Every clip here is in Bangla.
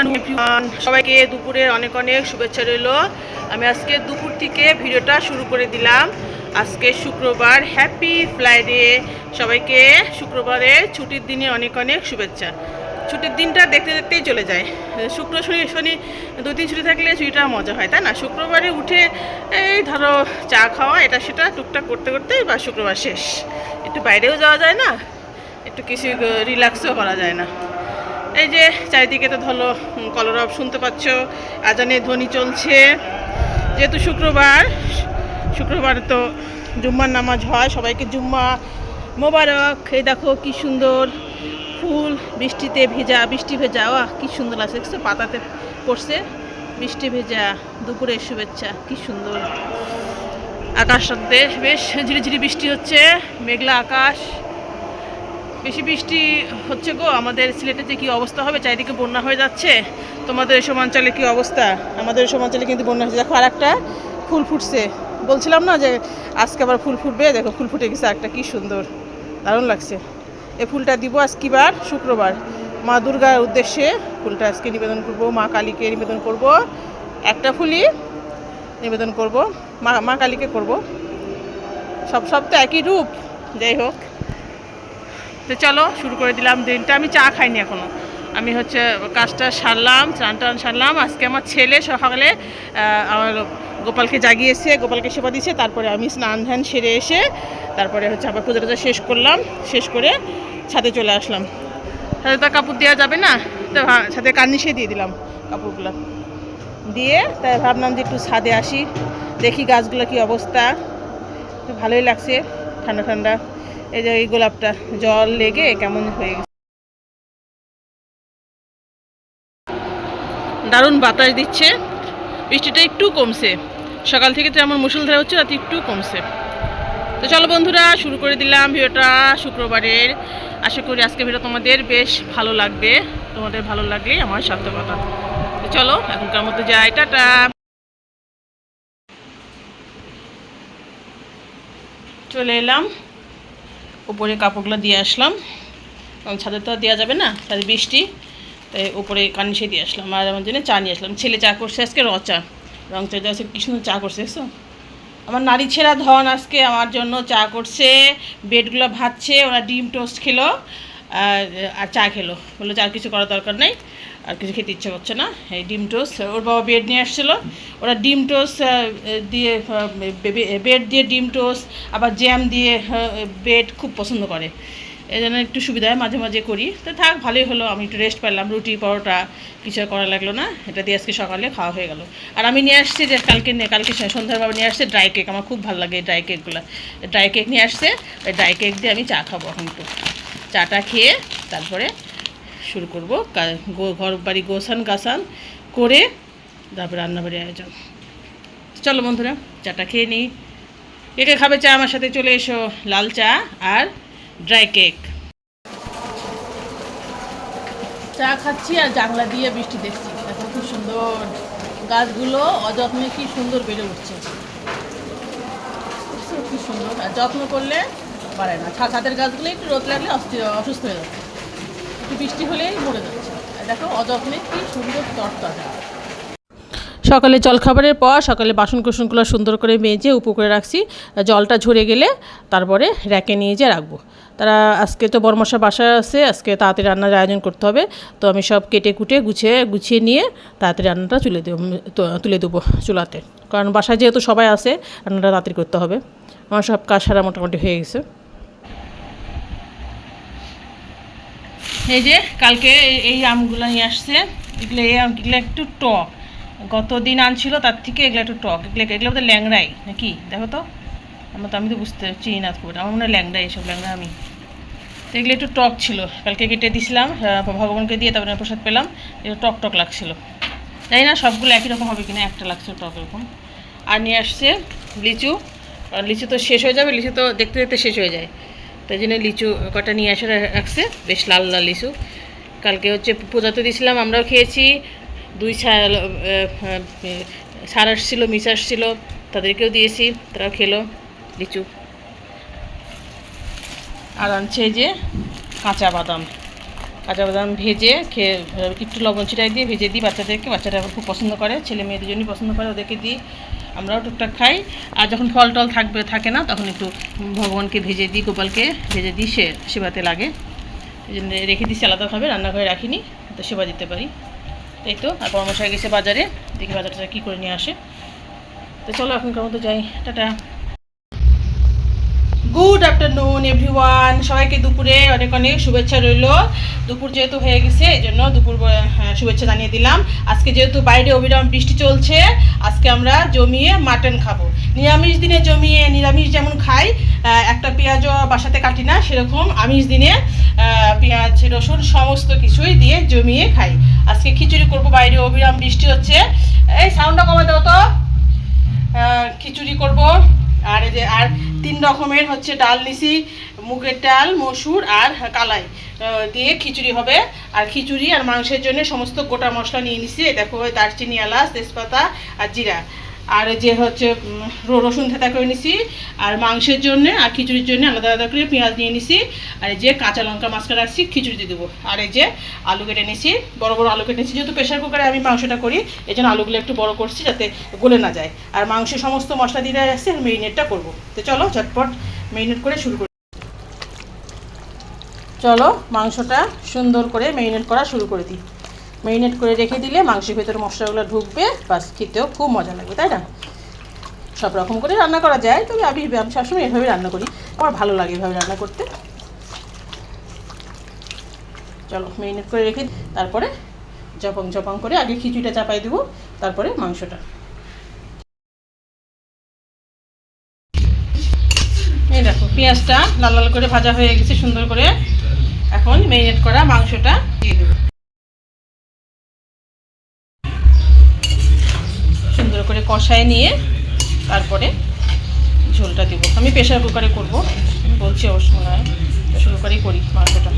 আফটারনুন সবাইকে দুপুরের অনেক অনেক শুভেচ্ছা রইল। আমি আজকে দুপুর থেকে ভিডিওটা শুরু করে দিলাম। আজকে শুক্রবার হ্যাপি ফ্রাইডে সবাইকে শুক্রবারের ছুটির দিনে অনেক অনেক শুভেচ্ছা। ছুটির দিনটা দেখতে দেখতেই চলে যায়। শুক্র শনি শনি দুই দিন ছুটি থাকলে ছুটিটা মজা হয়, তাই না? শুক্রবারে উঠে, এই ধরো চা খাওয়া, এটা সেটা টুকটাক করতে করতেই বা শুক্রবার শেষ। একটু বাইরেও যাওয়া যায় না, একটু কিছু রিল্যাক্সও করা যায় না। এই যে চারিদিকে তো ধরো কলরব, শুনতে পাচ্ছ? আজানে ধ্বনি চলছে। যেহেতু শুক্রবার শুক্রবার তো জুম্মার নামাজ হয়, সবাইকে জুম্মা মোবারক। এই দেখো কি সুন্দর ফুল, বৃষ্টিতে ভেজা, বৃষ্টি ভেজা ও কি সুন্দর লাগছে। দেখছ, পাতাতে পড়ছে, বৃষ্টি ভেজা, দুপুরের শুভেচ্ছা, কি সুন্দর। আকাশটাতে বেশ ঝিরিঝিরি বৃষ্টি হচ্ছে, মেঘলা আকাশ। বেশি বৃষ্টি হচ্ছে গো, আমাদের সিলেটে যে কী অবস্থা হবে, চারিদিকে বন্যা হয়ে যাচ্ছে। তোমাদের এসব অঞ্চলে কী অবস্থা? আমাদের এসব অঞ্চলে কিন্তু বন্যা হয়েছে দেখো আর একটা ফুল ফুটছে। বলছিলাম না যে আজকে আবার ফুল ফুটবে? দেখো ফুল ফুটে গেছে একটা কী সুন্দর। দারুণ লাগছে। এই ফুলটা দিব আজ কি বার, শুক্রবার। মা দুর্গার উদ্দেশ্যে ফুলটা আজকে নিবেদন করব, মা কালীকে নিবেদন করব। একটা ফুলই নিবেদন করব, মা মা কালীকে করব। সব সব তো একই রূপ। যাই হোক। তো চলো, শুরু করে দিলাম দিনটা। আমি চা খাইনি এখনও। আমি হচ্ছে কাজটা সারলাম চান টান সারলাম। আজকে আমার ছেলে সকালে আমার গোপালকে জাগিয়েছে, গোপালকে সেবা দিয়েছে। তারপরে আমি স্নান ধ্যান সেরে এসে তারপরে হচ্ছে আবার পুজো টুজো শেষ করলাম। শেষ করে ছাদে চলে আসলাম। ছাদে তো কাপড় দেওয়া যাবে না। তো ছাদে কার্নিশে দিয়ে দিলাম কাপড়গুলো। দিয়ে তাই ভাবলাম যে একটু ছাদে আসি, দেখি গাছগুলো কি অবস্থা। ভালোই লাগছে। ঠান্ডা ঠান্ডা। এই যে এই গোলাপটা, জল লেগে কেমন হয়ে গেছে। দারুণ বাতাস দিচ্ছে। বৃষ্টিটা একটু কমছে। সকাল থেকে তো এমন মুসলধারে হচ্ছে, রাতে একটু কমছে। তো চলো বন্ধুরা, শুরু করে দিলাম ভিডিওটা শুক্রবারের। আশা করি আজকে ভিডিও তোমাদের বেশ ভালো লাগবে। তোমাদের ভালো লাগলে আমার সার্থকতা। তো চলো, এখনকার মতো যাই, টাটা। চলে এলাম। উপরে কাপড়গুলো দিয়ে আসলাম। ছাদে তো দেওয়া যাবে না ছাদে বৃষ্টি। তাই উপরে কানিসে দিয়ে আসলাম। আর আমার জন্য চা নিয়ে আসলাম। ছেলে চা করছে আজকে র চা রং চা আজকে কি সুন্দর চা করছে, দেখছ? আমার নারী ছেঁড়া ধন আজকে আমার জন্য চা করছে। বেডগুলো ভাজছে, ওরা ডিম টোস্ট খেলো, আর চা খেলো। বলল চা কিছু করার দরকার নেই। আর কিছু খেতে ইচ্ছে করছে না, এই ডিম টোস্ট। ওর বাবা বেড নিয়ে আসছিল, ওরা ডিম টোস্ট দিয়ে বেড দিয়ে ডিম টোস্ট, আবার জ্যাম দিয়ে বেড খুব পছন্দ করে। এই জন্য একটু সুবিধা মাঝে মাঝে করি। তো থাক, ভালোই হলো, আমি একটু রেস্ট পেলাম, রুটি, পরোটা, কিছু করা লাগল না। এটা দিয়ে আজকে সকালে খাওয়া হয়ে গেল। আর আমি নিয়ে আসছি যে কালকে কালকে সন্ধ্যার নিয়ে আসছে ড্রাই কেক আমার খুব ভালো লাগে এই ড্রাই কেকগুলো ড্রাই কেক নিয়ে আসছে, ওই ড্রাই কেক দিয়ে আমি চা খাব এখন একটু। চাটা খেয়ে তারপরে শুরু করব। ঘর বাড়ি গোছান গাছান করে তারপরে রান্নাবাড়ির আয়োজন। চলো বন্ধুরা, চাটা খেয়ে নিই। কে কে খাবে চা, আমার সাথে চলে এসো লাল চা আর ড্রাই কেক। চা খাচ্ছি আর জানলা দিয়ে বৃষ্টি দেখছি। দেখো খুব সুন্দর। গাছগুলো অযত্নে কি সুন্দর বেড়ে উঠছে। কি সুন্দর। আর যত্ন করলে পারে না। ছাদের গাছগুলো একটু রোদ লাগলে অস্থির, অসুস্থ হয়ে যাচ্ছে। বৃষ্টি হলেই মরে যাচ্ছে। দেখো অযত্নে কি সুন্দর তরতাজা। সকালে জলখাবারের পর সকালে বাসন কুসনগুলো সুন্দর করে মেজে উপ করে রাখছি। জলটা ঝরে গেলে তারপরে র্যাকে নিয়ে যেয়ে রাখব। তারা আজকে তো বরমশা বাসায় আছে, আজকে তাড়াতাড়ি রান্নার আয়োজন করতে হবে। তো আমি সব কেটে কুটে গুছিয়ে গুছিয়ে নিয়ে তাড়াতাড়ি রান্নাটা তুলে দেবো তুলে দেবো চুলাতে। কারণ বাসায় যেহেতু সবাই আছে, রান্নাটা তাড়াতাড়ি করতে হবে। আমার সব কাজ সারা মোটামুটি হয়ে গেছে। এই যে কালকে এই- আমগুলো নিয়ে আসছে, এগুলো এই আমগুলো একটু টক। গত দিন আনছিল, তার থেকে এগুলো একটু টক। এগুলো এগুলো তো ল্যাংড়াই, নাকি? দেখো তো। আমার তো আমি তো বুঝতে চিনি না খুব আমার মনে হয় ল্যাংড়াই, এসব ল্যাংড়া আমি। তো এগুলো একটু টক ছিল। কালকে কেটে দিছিলাম ভগবানকে দিয়ে তারপরে প্রসাদ পেলাম। একটু টক টক লাগছিল। জানি না সবগুলো একই রকম হবে কিনা, একটা লাগছে টক এরকম। আর নিয়ে আসছে লিচু। লিচু তো শেষ হয়ে যাবে, লিচু তো দেখতে দেখতে শেষ হয়ে যায়। তাই জন্য লিচু কটা নিয়ে এসে রাখছে বেশ লাল লাল লিচু। কালকে হচ্ছে পূজাতে দিয়েছিলাম, আমরাও খেয়েছি। দুই সার আসছিল মিস আসছিল, তাদেরকেও দিয়েছি, তারাও খেলো লিচু। আর আনছে যে কাঁচা বাদাম। কাঁচা বাদাম ভেজে খেয়ে, একটু লবণ ছিটাই দিয়ে ভেজে দিই বাচ্চাদেরকে। বাচ্চারা খুব পছন্দ করে, ছেলে মেয়েদের জন্যই পছন্দ করে, ওদেরকে দিই। আমরাও টুকটাক খাই। আর যখন ফল টল থাকবে, থাকে না, তখন একটু ভগবানকে ভেজে দিই, গোপালকে ভেজে দিই, সে সেবাতে লাগে। এই জন্য রেখে দিচ্ছি আলাদাভাবে রান্নাঘরে রাখিনি, তো সেবা দিতে পারি। এই তো, আর পরামর্শ গেছে বাজারে, দেখি বাজারটা কী করে নিয়ে আসে। তো চলো, এখনকার মতো যাই, টাটা। গুড আফটারনুন এভরিওয়ান সবাইকে দুপুরে অনেক অনেক শুভেচ্ছা রইল। দুপুর যেহেতু হয়ে গেছে এই জন্য দুপুর হ্যাঁ, শুভেচ্ছা জানিয়ে দিলাম। আজকে যেহেতু বাইরে অবিরাম বৃষ্টি চলছে আজকে আমরা জমিয়ে মাটন খাব। নিরামিষ দিনে জমিয়ে নিরামিষ যেমন খাই একটা পেঁয়াজও বাসাতে কাটি না সেরকম আমিষ দিনে পেঁয়াজ রসুন সমস্ত কিছুই দিয়ে জমিয়ে খাই। আজকে খিচুড়ি করব বাইরে অবিরাম বৃষ্টি হচ্ছে। এই সাউন্ডটা কমে দাও তো। খিচুড়ি করব। আর এই যে, আর তিন রকমের হচ্ছে ডাল নিছি, মুগের ডাল, মসুর আর কালাই দিয়ে খিচুড়ি হবে। আর খিচুড়ি আর মাংসের জন্য সমস্ত গোটা মশলা নিয়ে নিছি। দেখো দারচিনি, এলাচ, তেজপাতা আর জিরা। আর যে হচ্ছে রসুন থেতা করে নিছি, আর মাংসের জন্য আর খিচুড়ির জন্য আলাদা আলাদা করে পেঁয়াজ নিয়ে নিছি, আর যে কাঁচা লঙ্কা মাছটা রাখছি খিচুড়িতে দেবো। আর এই যে আলু কেটে নিছি, বড় বড় আলু কেটে নিছি, যেহেতু প্রেশার কুকারে আমি মাংসটা করি, এই জন্য আলুগুলো একটু বড় করছি যাতে গলে না যায়। আর মাংসে সমস্ত মশলা দিয়ে রাখছি আর মেরিনেটটা করব। তো চলো, ঝটপট মেরিনেট করে শুরু করি। চলো, মাংসটা সুন্দর করে মেরিনেট করা শুরু করে দিই। মেরিনেট করে রেখে দিলে মাংসের ভেতরে মশলাগুলো ঢুকবে, বাস খেতেও খুব মজা লাগবে, তাই না? সব রকম করে রান্না করা যায়, তবে আমি আমি সবসময় এভাবে রান্না করি। আমার ভালো লাগে এভাবে রান্না করতে। চলো মেরিনেট করে রেখে। তারপরে জপং জপং করে আগে খিচুড়িটা চাপাই দেবো, তারপরে মাংসটা। এই দেখো, পেঁয়াজটা লাল লাল করে ভাজা হয়ে গেছে, সুন্দর করে। এখন মেরিনেট করা মাংসটা। কষায় নিয়ে তারপরে ঝোলটা দিব। আমি প্রেশার কুকারে করব। বলছি অবশ্য মনে হয় প্রেশার কুকারেই করি মাংসটা।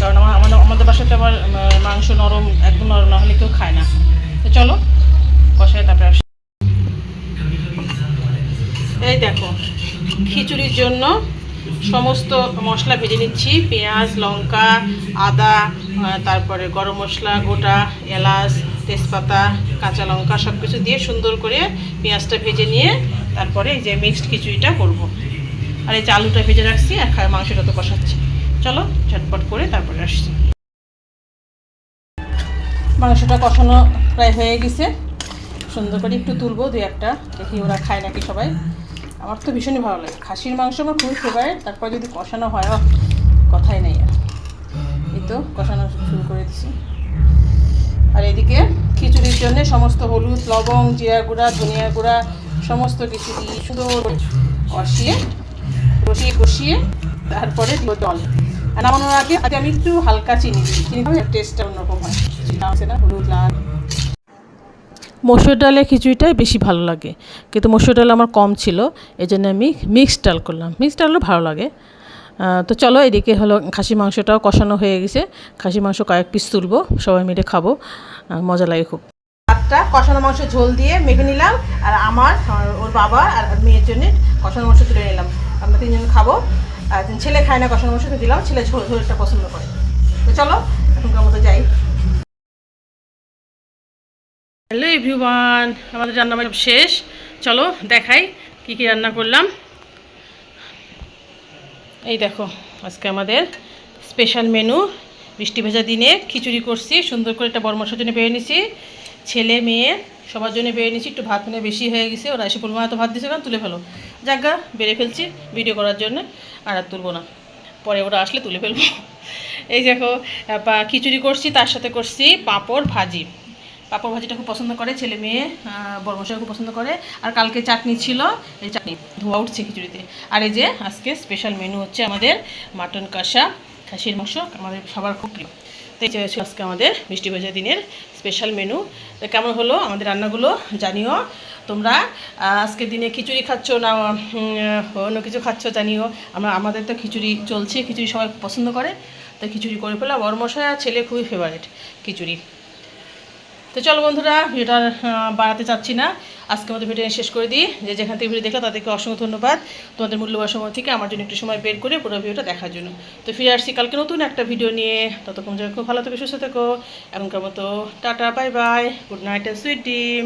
কারণ আমার আমাদের আমাদের বাসাতে আবার মাংস নরম একদম নরম না হলে কেউ খায় না। তো চলো, কষায় তারপরে এই দেখো, খিচুড়ির জন্য সমস্ত মশলা ভেজে নিচ্ছি। পেঁয়াজ, লঙ্কা, আদা তারপরে গরম মশলা, গোটা, এলাচ তেজপাতা, কাঁচা লঙ্কা সব কিছু দিয়ে সুন্দর করে পেঁয়াজটা ভেজে নিয়ে তারপরে এই যে মিক্সড খিচুড়িটা করব। আর এই আলুটা ভেজে রাখছি, আর মাংসটা তো কষাচ্ছি। চলো, ঝটপট করে তারপরে আসছি। মাংসটা কষানো প্রায় হয়ে গেছে। সুন্দর করে একটু তুলবো, দুই একটা। দেখি ওরা খায় নাকি সবাই। আমার তো ভীষণই ভালো লাগে। খাসির মাংস আমার খুবই ফেভারিট তারপর যদি কষানো হয় কথাই নেই আর। এই তো, কষানো শুরু করে দিছি। আর এদিকে খিচুড়ির জন্য সমস্ত হলুদ লবং জিরা গুঁড়া ধনিয়া গুঁড়া, সমস্ত কিছু দিয়ে সুন্দর কষিয়ে কষিয়ে কষিয়ে তারপরে দিব জল। নামানোর আগে আগে আমি একটু হালকা চিনি দিই। চিনি টেস্টটা অন্যরকম হয়। চিনি আছে না? হলুদ, লাল। মসুর ডালে খিচুড়িটাই বেশি ভালো লাগে। কিন্তু মসুর ডাল আমার কম ছিল। এই জন্য আমি মিক্সড ডাল করলাম। মিক্সড ডালও ভালো লাগে। তো চলো এদিকে হলো খাসি মাংসটাও কষানো হয়ে গেছে। খাসি মাংস কয়েক পিস তুলবো সবাই মিলে খাব মজা লাগে খুব। ভাতটা কষানো মাংস ঝোল দিয়ে মেখে নিলাম আর আমার ওর বাবা আর মেয়ের জন্য কষানো মাংস তুলে নিলাম। আমরা তিনজন খাব আর ছেলে খায় না কষানো মাংস দিলাম ছেলে ঝোল ঝোলটা পছন্দ করে। তো চলো এখনকার মতো যাই। হ্যালো এভরিওয়ান আমাদের রান্না বান্না শেষ। চলো দেখাই কি কি রান্না করলাম। এই দেখো, আজকে আমাদের স্পেশাল মেনু বৃষ্টি ভেজা দিনে খিচুড়ি করছি, সুন্দর করে একটা বড় জন্য বেড়ে নিছি ছেলে, মেয়ে, সবার জন্য বেড়ে নিছি একটু ভাত মানে বেশি হয়ে গেছে, ওরা এসে পড়ব তো ভাত দিছে না তুলে ফেলো। জায়গা বেড়ে ফেলছি ভিডিও করার জন্য, আর আর তুলবো না। পরে ওরা আসলে তুলে ফেলব। এই দেখো খিচুড়ি করছি, তার সাথে করছি পাঁপড় ভাজি। পাঁপড় ভাজিটা খুব পছন্দ করে ছেলে মেয়ে বড় মশাই খুব পছন্দ করে। আর কালকে চাটনি ছিল এই চাটনি ধোয়া উঠছে খিচুড়িতে। আর এই যে আজকে স্পেশাল মেনু হচ্ছে আমাদের মাটন কষা খাসির মাংস আমাদের সবার খুব প্রিয়। তো এই আজকে আমাদের মিষ্টি ভেজা দিনের স্পেশাল মেনু তো কেমন হলো আমাদের রান্নাগুলো জানিও। তোমরা আহ, আজকের দিনে খিচুড়ি খাচ্ছ না অন্য কিছু খাচ্ছ জানিও। আমরা আমাদের তো খিচুড়ি চলছে খিচুড়ি সবাই পছন্দ করে। তো খিচুড়ি করে ফেলা। বড় মশাই আর ছেলে খুবই ফেভারিট খিচুড়ি। তো চলো বন্ধুরা, ভিডিওটা বাড়াতে চাচ্ছি না। আজকে মতো ভিডিও শেষ করে দিই। যে যেখান থেকে ভিডিও দেখল তাদেরকে অসংখ্য ধন্যবাদ। তোমাদের মূল্যবান সময় থেকে আমার জন্য একটু সময় বের করে পুরো ভিডিওটা দেখার জন্য। তো ফিরে আসছি কালকে নতুন একটা ভিডিও নিয়ে। ততক্ষণ যেন খুব ভালো থেকো, সুস্থ থেকো। এখনকার মতো tata, bye bye. Good night and sweet dream